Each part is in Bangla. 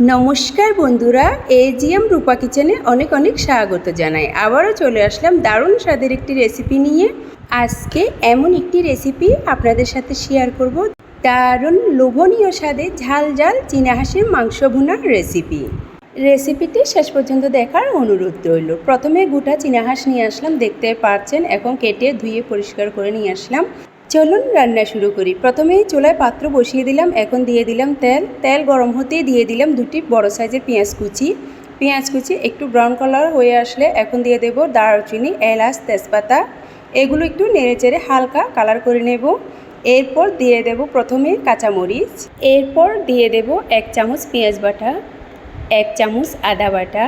নমস্কার বন্ধুরা, এজিএম রূপা কিচেনে অনেক অনেক স্বাগত জানাই। আবারও চলে আসলাম দারুণ স্বাদের একটি রেসিপি নিয়ে। আজকে এমন একটি রেসিপি আপনাদের সাথে শেয়ার করব। দারুণ লোভনীয় স্বাদে ঝাল ঝাল চীনা হাঁসের মাংস ভুনার রেসিপি রেসিপিটি শেষ পর্যন্ত দেখার অনুরোধ রইল। প্রথমে গোটা চীনা হাঁস নিয়ে আসলাম, দেখতে পারছেন এখন কেটে ধুয়ে পরিষ্কার করে নিয়ে আসলাম। চলুন, রান্না শুরু করি। প্রথমেই চুলায় পাত্র বসিয়ে দিলাম, এখন দিয়ে দিলাম তেল। তেল গরম হতেই দিয়ে দিলাম দুটি বড় সাইজের পেঁয়াজ কুচি। পেঁয়াজ কুচি একটু ব্রাউন কালার হয়ে আসলে এখন দিয়ে দেব দারচিনি, এলাচ, তেজপাতা। এগুলো একটু নেড়ে চেড়ে হালকা কালার করে নেব। এরপর দিয়ে দেব প্রথমে কাঁচামরিচ। এরপর দিয়ে দেব এক চামচ পেঁয়াজ বাটা, এক চামচ আদা বাটা,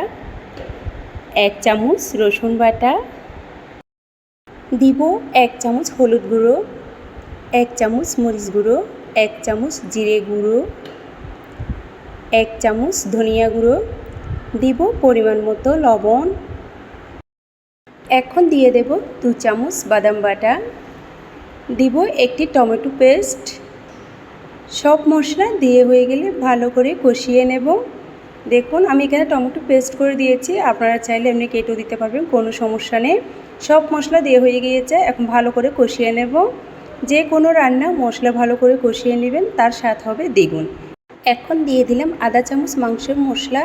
এক চামচ রসুন বাটা। দিব এক চামচ হলুদ গুঁড়ো। এক চামচ মরিচ গুঁড়ো, এক চামচ জিরে গুঁড়ো, এক চামচ ধনিয়া গুঁড়ো, দিব পরিমাণ মতো লবণ। এখন দিয়ে দেব দু চামচ বাদাম বাটা। দিব একটি টমেটো পেস্ট। সব মশলা দিয়ে হয়ে গেলে ভালো করে কষিয়ে নেব। দেখুন, আমি এখানে টমেটো পেস্ট করে দিয়েছি। আপনারা চাইলে এমনি কেটেও দিতে পারবেন, কোনো সমস্যা নেই। সব মশলা দিয়ে হয়ে গিয়েছে, এখন ভালো করে কষিয়ে নেব। যে কোনো রান্না মশলা ভালো করে কষিয়ে নেবেন, তার স্বাদ হবে দ্বিগুণ। এখন দিয়ে দিলাম আধা চামচ মাংসের মশলা।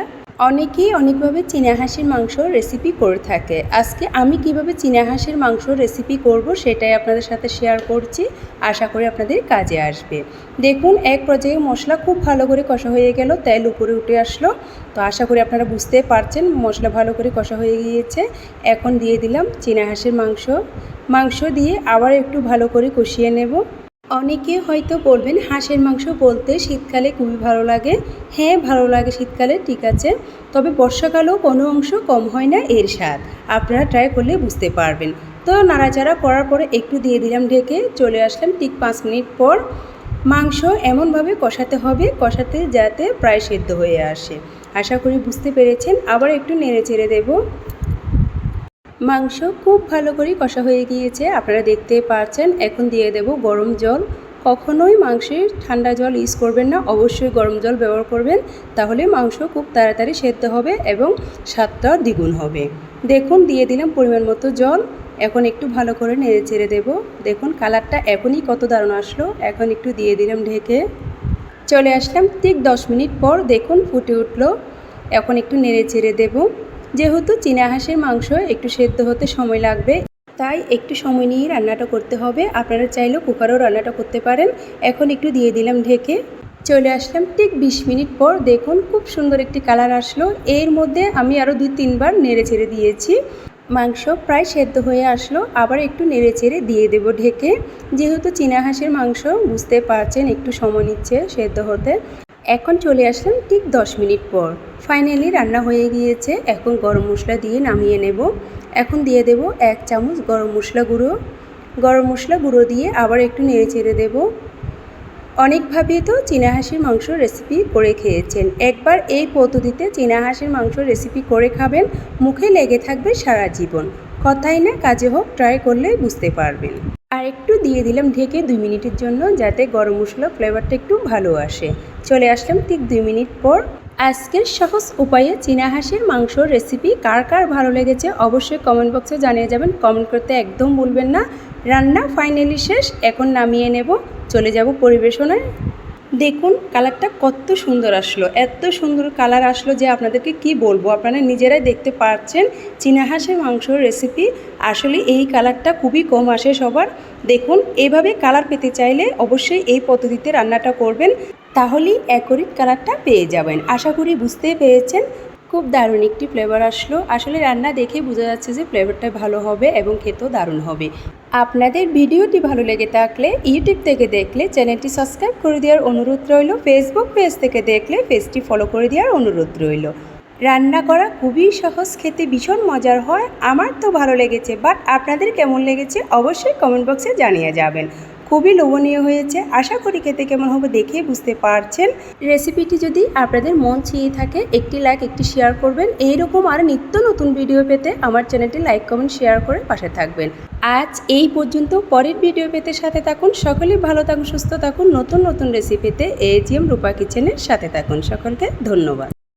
অনেকেই অনেকভাবে চীনা হাঁসের মাংস রেসিপি করে থাকে। আজকে আমি কীভাবে চীনা হাঁসের মাংস রেসিপি করব সেটাই আপনাদের সাথে শেয়ার করছি। আশা করি আপনাদের কাজে আসবে। দেখুন, এক পর্যায়ে মশলা খুব ভালো করে কষা হয়ে গেল, তেল উপরে উঠে আসলো। তো আশা করি আপনারা বুঝতে পারছেন, মশলা ভালো করে কষা হয়ে গিয়েছে। এখন দিয়ে দিলাম চীনা হাঁসের মাংস। মাংস দিয়ে আবার একটু ভালো করে কষিয়ে নেব। অনেকে হয়তো বলবেন, হাঁসের মাংস বলতে শীতকালে খুবই ভালো লাগে। হ্যাঁ ভালো লাগে শীতকালে, ঠিক আছে। তবে বর্ষাকালেও কোনো অংশ কম হয় না এর স্বাদ। আপনারা ট্রাই করলে বুঝতে পারবেন। তো নাড়াচাড়া করার পরে একটু দিয়ে দিলাম ঢেকে, চলে আসলাম ঠিক পাঁচ মিনিট পর। মাংস এমনভাবে কষাতে হবে, কষাতে যাতে প্রায় সেদ্ধ হয়ে আসে। আশা করি বুঝতে পেরেছেন। আবার একটু নেড়ে চেড়ে দেবো। মাংস খুব ভালো করে কষা হয়ে গিয়েছে। আপনারা দেখতে পাচ্ছেন এখন দিয়ে দেব গরম জল। কখনোই মাংসের ঠান্ডা জল ইউজ করবেন না, অবশ্যই গরম জল ব্যবহার করবেন। তাহলে মাংস খুব তাড়াতাড়ি সেদ্ধ হবে এবং স্বাদটা দ্বিগুণ হবে। দেখুন, দিয়ে দিলাম পরিমাণ মতো জল। এখন একটু ভালো করে নেড়ে চেড়ে দেবো। দেখুন, কালারটা এখনই কত দারুণ আসলো। এখন একটু দিয়ে দিলাম ঢেকে। চলে আসলাম ঠিক দশ মিনিট পর। দেখুন, ফুটে উঠল। এখন একটু নেড়ে চেড়ে দেবো। যেহেতু চীনা হাঁসের মাংস একটু সেদ্ধ হতে সময় লাগবে, তাই একটু সময় নিয়ে রান্নাটা করতে হবে। আপনারা চাইলেও কুকারেও রান্নাটা করতে পারেন। এখন একটু দিয়ে দিলাম ঢেকে। চলে আসলাম ঠিক বিশ মিনিট পর। দেখুন, খুব সুন্দর একটি কালার আসলো। এর মধ্যে আমি আরও দুই তিনবার নেড়ে ছেড়ে দিয়েছি। মাংস প্রায় সেদ্ধ হয়ে আসলো। আবার একটু নেড়ে চেড়ে দিয়ে দেবো ঢেকে। যেহেতু চীনা হাঁসের মাংস, বুঝতে পারছেন, একটু সময় নিচ্ছে সেদ্ধ হতে। এখন চলে আসলাম ঠিক দশ মিনিট পর। ফাইনালি রান্না হয়ে গিয়েছে, এখন গরম মশলা দিয়ে নামিয়ে নেব। এখন দিয়ে দেব এক চামচ গরম মশলা গুঁড়ো। গরম মশলা গুঁড়ো দিয়ে আবার একটু নেড়ে চেড়ে দেবো। অনেকভাবেই তো চীনা হাঁসের মাংস রেসিপি করে খেয়েছেন। একবার এই পদ্ধতিতে চীনা হাঁসের মাংস রেসিপি করে খাবেন, মুখে লেগে থাকবে সারা জীবন। কথাই না কাজে হোক ট্রাই করলে বুঝতে পারবেন। আর একটু দিয়ে দিলাম ঢেকে দুই মিনিটের জন্য যাতে গরম মশলা ফ্লেভারটা একটু ভালো আসে। চলে আসলাম ঠিক দুই মিনিট পর। আজকের সহজ উপায়ে চীনা হাঁসের মাংস রেসিপি কার কার ভালো লেগেছে অবশ্যই কমেন্ট বক্সে জানিয়ে যাবেন। কমেন্ট করতে একদম ভুলবেন না। রান্না ফাইনালি শেষ, এখন নামিয়ে নেব। চলে যাব পরিবেশনায়। দেখুন, কালারটা কত সুন্দর আসলো, এত সুন্দর কালার আসলো যে আপনাদেরকে কি বলব? আপনারা নিজেরাই দেখতে পাচ্ছেন চীনা হাঁসের মাংসর রেসিপি আসলে এই কালারটা খুবই কম আসে সবার। দেখুন, এভাবে কালার পেতে চাইলে অবশ্যই এই পদ্ধতিতে রান্নাটা করবেন। তাহলেই অ্যাকোরিক কালারটা পেয়ে যাবেন। আশা করি বুঝতে পেরেছেন। খুব দারুণ একটি ফ্লেভার আসলো। আসলে রান্না দেখে বোঝা যাচ্ছে যে ফ্লেভারটা ভালো হবে এবং খেতেও দারুণ হবে। আপনাদের ভিডিওটি ভালো লেগে থাকলে ইউটিউব থেকে দেখলে চ্যানেলটি সাবস্ক্রাইব করে দেওয়ার অনুরোধ রইল। ফেসবুক পেজ থেকে দেখলে পেজটি ফলো করে দেওয়ার অনুরোধ রইল। রান্না করা খুবই সহজ, খেতে ভীষণ মজার হয়। আমার তো ভালো লেগেছে বাট আপনাদের কেমন লেগেছে অবশ্যই কমেন্ট বক্সে জানিয়ে যাবেন। খুবই লোভনীয় হয়েছে। আশা করি খেতে কেমন হবে দেখে বুঝতে পারছেন। রেসিপিটি যদি আপনাদের মন ছিঁয়ে থাকে, একটি লাইক, একটি শেয়ার করবেন। এইরকম আর নিত্য নতুন ভিডিও পেতে আমার চ্যানেলটি লাইক, কমেন্ট, শেয়ার করে পাশে থাকবেন। আজ এই পর্যন্ত। পরের ভিডিও পেতে সাথে থাকুন। সকলেই ভালো থাকুন, সুস্থ থাকুন। নতুন নতুন রেসিপিতে এজিএম রূপা কিচেনের সাথে থাকুন। সকলকে ধন্যবাদ।